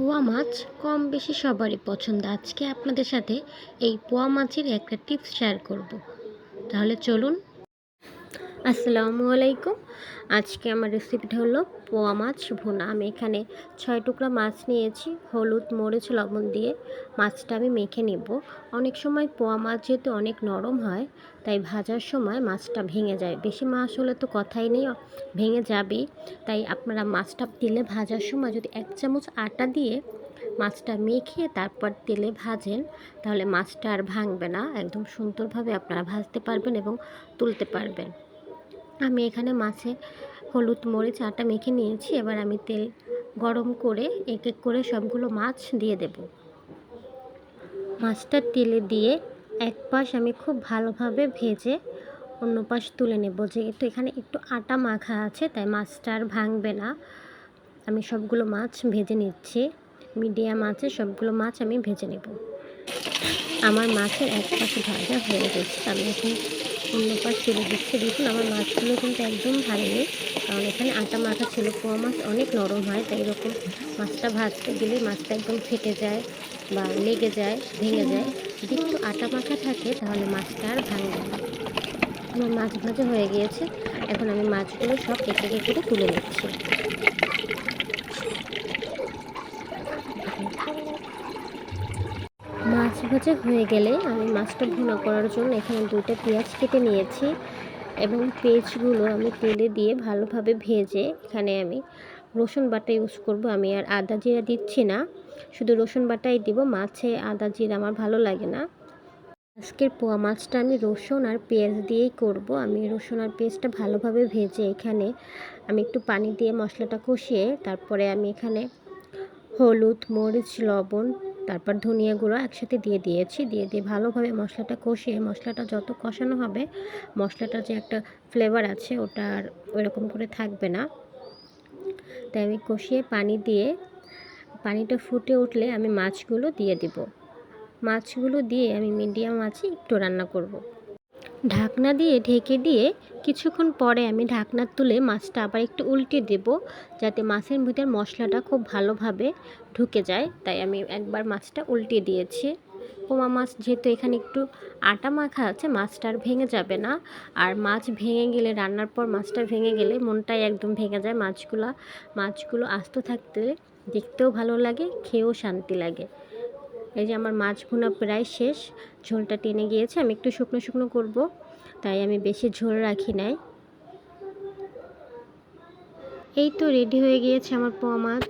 পোয়া মাছ কম বেশি সবারই পছন্দ। আজকে আপনাদের সাথে এই পোয়া মাছের একটা টিপস শেয়ার করব। তাহলে চলুন আসসালামু আলাইকুম। আজকে আমার রেসিপিটা হলো পোয়া মাছ ভুনা। আমি এখানে ছয় টুকরা মাছ নিয়েছি, হলুদ, মরিচ, লবণ দিয়ে মাছটা আমি মেখে নেব। অনেক সময় পোয়া মাছ যেহেতু অনেক নরম হয়, তাই ভাজার সময় মাছটা ভেঙে যায়। বেশি মাছ হলে তো কথাই নেই, ভেঙে যাবেই তাই আপনারা মাছটা তেলে ভাজার সময় যদি এক চামচ আটা দিয়ে মাছটা মেখে তারপর তেলে ভাজেন, তাহলে মাছটা আর ভাঙবে না। একদম সুন্দরভাবে আপনারা ভাজতে পারবেন এবং তুলতে পারবেন। আমি এখানে মাছে হলুদ, মরিচ, আটা মেখে নিয়েছি। এবার আমি তেল গরম করে এক এক করে সবগুলো মাছ দিয়ে দেব। মাছটা তেলে দিয়ে এক পাশ আমি খুব ভালোভাবে ভেজে অন্য পাশ তুলে নেব। যেহেতু এখানে একটু আটা মাখা আছে, তাই মাছটা আর ভাঙবে না। আমি সবগুলো মাছ ভেজে নিচ্ছি। মিডিয়াম আছে, সবগুলো মাছ আমি ভেজে নেব। আমার মাছের এক পাশে ভাজা হয়ে গেছে। আমি এখন অন্য পাশ তুলে দিচ্ছে। দেখুন, আমার মাছগুলো কিন্তু একদম ভাঙেনি কারণ এখানে আটা মাখা ছিল, পোয়া মাছ অনেক নরম হয়, তাই এরকম মাছটা ভাজতে গেলে মাছটা একদম ফেটে যায় বা লেগে যায়, ভেঙে যায়। যদি একটু আটা মাখা থাকে, তাহলে মাছটা আর ভাঙবে আমার মাছ ভাজা হয়ে গিয়েছে। এখন আমি মাছগুলো সব কেটে কেটে তুলে নিচ্ছি মাছ ভাজা হয়ে গেলে আমি মাছটা ভুনা করার জন্য এখানে দুইটা পেঁয়াজ কেটে নিয়েছি এবং পেঁয়াজগুলো আমি তেলে দিয়ে ভালোভাবে ভেজে এখানে আমি রসুন বাটা ইউজ করব। আমি আর আদা জিরা দিচ্ছি না, শুধু রসুন বাটাই দিব। মাছে আদা জিরা আমার ভালো লাগে না। আজকের পোয়া মাছটা আমি রসুন আর পেঁয়াজ দিয়েই করব। আমি রসুন আর পেঁয়াজটা ভালোভাবে ভেজে এখানে আমি একটু পানি দিয়ে মশলাটা কষিয়ে তারপরে আমি এখানে হলুদ, মরিচ, লবণ তারপর ধনিয়া গুঁড়ো একসাথে দিয়ে দিয়েছি। দিয়ে দিয়ে ভালোভাবে মশলাটা কষিয়ে, মশলাটা যত কষানো হবে, মশলাটার যে একটা ফ্লেভার আছে ওটা আর ওইরকম করে থাকবে না। তাই আমি কষিয়ে পানি দিয়ে, পানিটা ফুটে উঠলে আমি মাছগুলো দিয়ে দিব। মাছগুলো দিয়ে আমি মিডিয়াম মাছে একটু রান্না করব। ঢাকনা দিয়ে ঢেকে দিয়ে কিছুক্ষণ পরে আমি ঢাকনা তুলে মাছটা আবার একটু উল্টে দেব যাতে মাছের ভিতর মশলাটা খুব ভালোভাবে ঢুকে যায়। তাই আমি একবার মাছটা উল্টে দিয়েছি। পোমা মাছ যেহেতু এখানে একটু আটা মাখা আছে, মাছটা আর ভেঙে যাবে না। আর মাছ ভেঙে গেলে, রান্নার পর মাছটা ভেঙে গেলে মনটাই একদম ভেঙে যায়। মাছগুলো মাছগুলো আস্ত থাকতে দেখতেও ভালো লাগে, খেয়েও শান্তি লাগে। এই যে আমার মাছ ভুনা প্রায় শেষ, ঝোলটা টেনে গিয়েছে, আমি একটু শুকনো শুকনো করব, তাই আমি বেশি ঝোল রাখি নাই। এই তো রেডি হয়ে গিয়েছে আমার পোয়া মাছ।